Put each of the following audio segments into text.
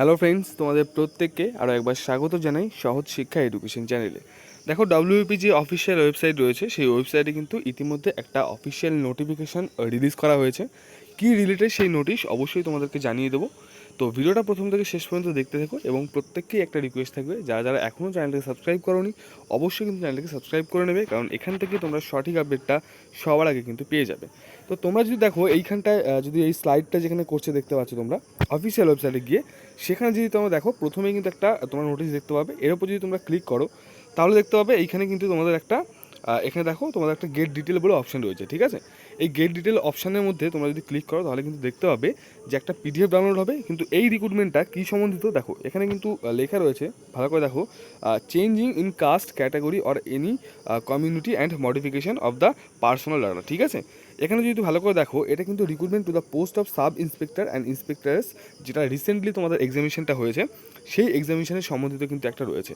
Hello friends তোমাদের প্রত্যেককে আরও একবার স্বাগত জানাই সহজ শিক্ষা এডুকেশন চ্যানেলে দেখো ডাব্লিউপি যে অফিসিয়াল ওয়েবসাইট রয়েছে, সেই ওয়েবসাইটে কিন্তু ইতিমধ্যে একটা অফিসিয়াল নোটিফিকেশান রিলিজ করা হয়েছে। কী রিলেটেড সেই নোটিশ অবশ্যই তোমাদেরকে জানিয়ে দেবো। তো ভিডিওটা প্রথম থেকে শেষ পর্যন্ত দেখতে থাকো এবং প্রত্যেককেই একটা রিকোয়েস্ট থাকবে। যারা যারা এখনও চ্যানেলটাকে সাবস্ক্রাইব করোনি, অবশ্যই কিন্তু চ্যানেলটাকে সাবস্ক্রাইব করে নেবে, কারণ এখান থেকে তোমরা সঠিক আপডেটটা সবার আগে কিন্তু পেয়ে যাবে। তো তোমরা যদি দেখো এইখানটায় যদি এই স্লাইডটা যেখানে করছে দেখতে পাচ্ছ তোমরা অফিসিয়াল ওয়েবসাইটে গিয়ে, সেখানে যদি তোমরা দেখো, প্রথমেই কিন্তু একটা তোমরা নোটিশ দেখতে পাবে। এর উপর যদি তোমরা ক্লিক করো, তাহলে দেখতে পাবে এইখানে কিন্তু তোমাদের একটা এখানে দেখো তোমাদের একটা গেট ডিটেল বলে অপশন রয়েছে, ঠিক আছে? এই গেট ডিটেল অপশানের মধ্যে তোমরা যদি ক্লিক করো তাহলে কিন্তু দেখতে পাবে যে একটা পিডিএফ ডাউনলোড হবে। কিন্তু এই রিক্রুটমেন্টটা কী সম্বন্ধিত? দেখো, এখানে কিন্তু লেখা রয়েছে, ভালো করে দেখো changing in caste category or any community and modification of the personal data ঠিক আছে? এখানে যদি ভালো করে দেখো, এটা কিন্তু recruitment to the post of sub inspector and inspectors যেটা রিসেন্টলি তোমাদের এক্সামিনেশনটা হয়েছে। সেই এক্সামিনেশনের সম্বন্ধিত কিন্তু একটা রয়েছে।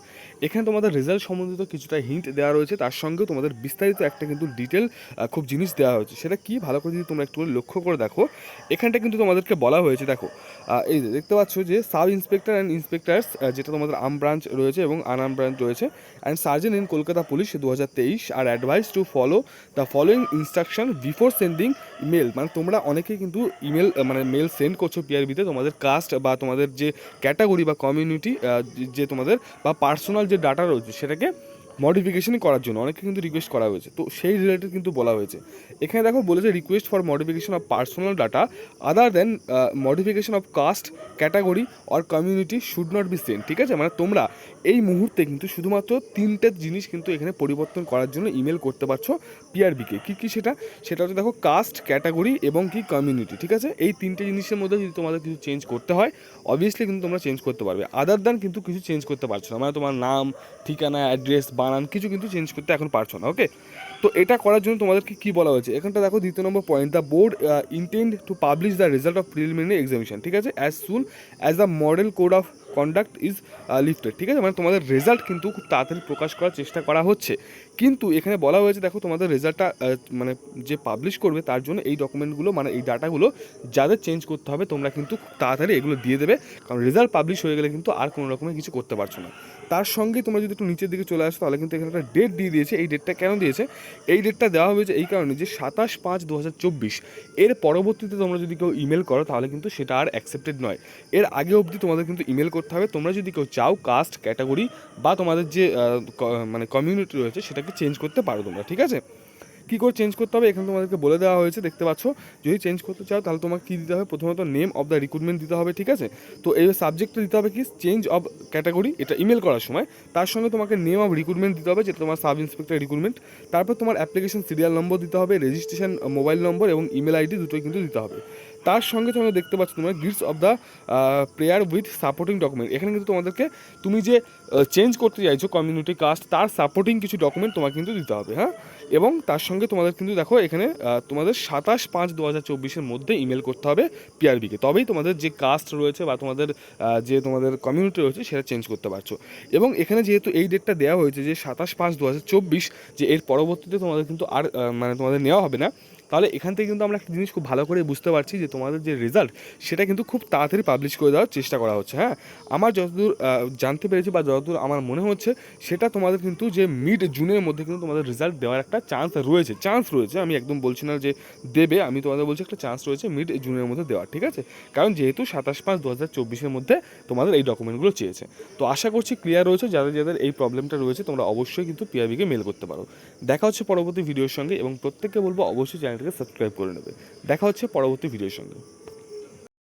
এখানে তোমাদের রেজাল্ট সম্বন্ধিত কিছুটা হিন্ট দেওয়া রয়েছে, তার সঙ্গেও তোমাদের বিস্তারিত একটা কিন্তু ডিটেল খুব জিনিস দেওয়া হয়েছে। সেটা কি? ভালো করে যদি তোমরা একটু লক্ষ্য করে দেখো। এখানটা কিন্তু তোমাদেরকে বলা হয়েছে, দেখো এই দেখতে পাচ্ছ যে সাব ইন্সপেক্টর অ্যান্ড ইন্সপেক্টরস যেটা তোমাদের আম ব্রাঞ্চ রয়েছে এবং আনাম ব্রাঞ্চ রয়েছে and sergeant in Kolkata police দু হাজার তেইশ আর advise to follow the following instruction before sending email মানে তোমরা অনেকেই কিন্তু ইমেল মানে মেল সেন্ড করছ পিআরবিতে তোমাদের কাস্ট বা তোমাদের যে ক্যাটাগরি বা কমিউনিটি যে তোমাদের বা পার্সোনাল যে ডাটা রয়েছে, সেটাকে মডিফিকেশন করার জন্য অনেকে কিন্তু রিকোয়েস্ট করা হয়েছে। তো সেই রিলেটেড কিন্তু বলা হয়েছে। এখানে দেখো বলেছে request for modification of personal data other than modification of caste category or community should not be send ঠিক আছে? মানে তোমরা এই মুহূর্তে কিন্তু শুধুমাত্র তিনটে জিনিস কিন্তু এখানে পরিবর্তন করার জন্য ইমেল করতে পারছ পিআরবিকে কী কী সেটা? সেটা হচ্ছে দেখো কাস্ট ক্যাটাগরি এবং কি কমিউনিটি ঠিক আছে? এই তিনটে জিনিসের মধ্যে যদি তোমাদের কিছু চেঞ্জ করতে হয় অবভিয়াসলি কিন্তু তোমরা চেঞ্জ করতে পারবে। আদার দ্যান কিন্তু কিছু চেঞ্জ করতে পারছ না। মানে তোমার নাম, ঠিকানা অ্যাড্রেস বানান, কিছু কিন্তু চেঞ্জ করতে এখন পারছ না ওকে তো এটা করার জন্য তোমাদেরকে কি বলা হয়েছে? এখানটা দেখো, দ্বিতীয় নম্বর point the board intend to publish the result of preliminary examination ঠিক আছে? As soon as the model code of conduct is lifted ঠিক আছে? মানে তোমাদের রেজাল্ট কিন্তু খুব তাড়াতাড়ি প্রকাশ করার চেষ্টা করা হচ্ছে। কিন্তু এখানে বলা হয়েছে, দেখো, তোমাদের রেজাল্টটা মানে যে পাবলিশ করবে, তার জন্য এই ডকুমেন্টগুলো মানে এই ডাটাগুলো যাদের চেঞ্জ করতে হবে, তোমরা কিন্তু খুব তাড়াতাড়ি এগুলো দিয়ে দেবে। কারণ রেজাল্ট পাবলিশ হয়ে গেলে কিন্তু আর কোনো রকমের কিছু করতে পারছ না। তার সঙ্গে তোমরা যদি একটু নিচের দিকে চলে আসো, তাহলে কিন্তু এখানে একটা ডেট দিয়ে দিয়েছে। এই ডেটটা কেন দিয়েছে? এই ডেটটা দেওয়া হয়েছে এই কারণে যে সাতাশ পাঁচ দু এর পরবর্তীতে তোমরা যদি কেউ ইমেল করো, তাহলে কিন্তু সেটা আর অ্যাকসেপ্টেড নয়। এর আগে অবধি তোমাদের কিন্তু ইমেল করতে হবে। তোমরা যদি কেউ চাও কাস্ট ক্যাটাগরি বা তোমাদের যে মানে কমিউনিটি রয়েছে, সেটাকে চেঞ্জ করতে পারো তোমরা, ঠিক আছে? কী করে চেঞ্জ করতে হবে, এখানে তোমাদেরকে বলে দেওয়া হয়েছে, দেখতে পাচ্ছ? যদি চেঞ্জ করতে চাও, তাহলে তোমাকে কী দিতে হবে? প্রথমত নেম অফ দ্য রিক্রুটমেন্ট দিতে হবে, ঠিক আছে? তো এই সাবজেক্টটা দিতে হবে কি? চেঞ্জ অফ ক্যাটাগরি এটা ইমেল করার সময়। তার সঙ্গে তোমাকে নেম অফ রিক্রুটমেন্ট দিতে হবে, যেটা তোমার সাব ইন্সপেক্টর রিক্রুটমেন্ট তারপর তোমার অ্যাপ্লিকেশন সিরিয়াল নম্বর দিতে হবে রেজিস্ট্রেশন মোবাইল নম্বর এবং ইমেল আইডি দুটোই কিন্তু দিতে হবে। তার সঙ্গে তোমরা দেখতে পাচ্ছ তোমরা gifts of the prayer with supporting document এখানে কিন্তু তোমাদেরকে তুমি যে চেঞ্জ করতে চাইছো কমিউনিটি কাস্ট তার সাপোর্টিং কিছু ডকুমেন্ট তোমাকে কিন্তু দিতে হবে হ্যাঁ? এবং তার সঙ্গে তোমাদের কিন্তু দেখো এখানে তোমাদের সাতাশ পাঁচ দু হাজার চব্বিশের মধ্যে ইমেল করতে হবে পিআরবিকে তবেই তোমাদের যে কাস্ট রয়েছে বা তোমাদের যে তোমাদের কমিউনিটি রয়েছে সেটা চেঞ্জ করতে পারছ। এবং এখানে যেহেতু এই ডেটটা দেওয়া হয়েছে যে সাতাশ পাঁচ দু হাজার চব্বিশ, যে এর পরবর্তীতে তোমাদের কিন্তু আর মানে তোমাদের নেওয়া হবে না তাহলে এখান থেকে কিন্তু আমরা একটা জিনিস খুব ভালো করে বুঝতে পারছি যে তোমাদের যে রেজাল্ট সেটা কিন্তু খুব তাড়াতাড়ি পাবলিশ করে দেওয়ার চেষ্টা করা হচ্ছে হ্যাঁ? আমার যতদূর জানতে পেরেছি বা যতদূর আমার মনে হচ্ছে, সেটা তোমাদের কিন্তু যে মিড জুনের মধ্যে কিন্তু তোমাদের রেজাল্ট দেওয়ার একটা চান্স রয়েছে চান্স রয়েছে। আমি একদম বলছি না যে দেবে, আমি তোমাদের বলছি একটা চান্স রয়েছে মিড জুনের মধ্যে দেওয়ার, ঠিক আছে? কারণ যেহেতু সাতাশ পাঁচ দু হাজার চব্বিশের মধ্যে তোমাদের এই ডকুমেন্টগুলো চেয়েছে। তো আশা করছি ক্লিয়ার রয়েছে, যাদের যাদের এই প্রবলেমটা রয়েছে, তোমরা অবশ্যই কিন্তু পিআরবিকে মেল করতে পারো। দেখা হচ্ছে পরবর্তী ভিডিওর সঙ্গে এবং প্রত্যেককে বলব অবশ্যই চ্যানেলটাকে সাবস্ক্রাইব করে নেবে। দেখা হচ্ছে পরবর্তী ভিডিওর সঙ্গে।